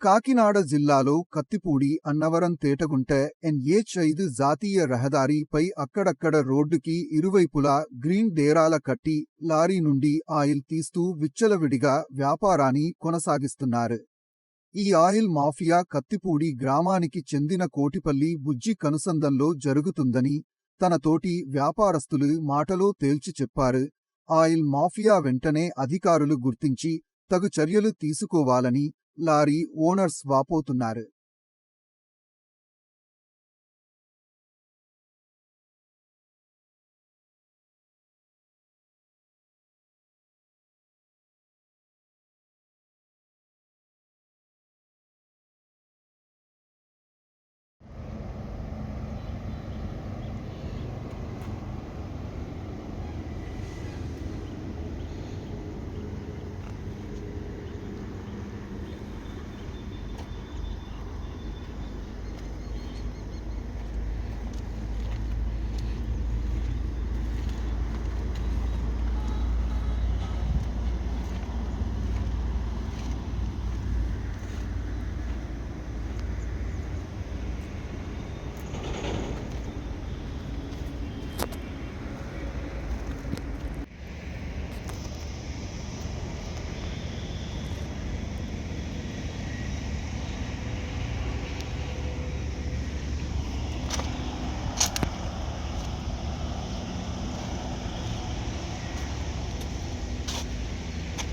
కాకినాడ జిల్లాలో కత్తిపూడి అన్నవరం తేటగుంట ఎన్హెచ్ ఐదు జాతీయ రహదారిపై అక్కడక్కడ రోడ్డుకి ఇరువైపులా గ్రీన్ డేరాల కట్టి లారీ నుండి ఆయిల్ తీస్తూ విచ్చలవిడిగా వ్యాపారాన్ని కొనసాగిస్తున్నారు. ఈ ఆయిల్ మాఫియా కత్తిపూడి గ్రామానికి చెందిన కోటిపల్లి బుజ్జి కనుసందంలో జరుగుతుందని తన తోటి వ్యాపారస్తులు మాటలో తేల్చి చెప్పారు. ఆయిల్ మాఫియా వెంటనే అధికారులు గుర్తించి తగు చర్యలు తీసుకోవాలని లారీ ఓనర్స్ వాపోతున్నారు.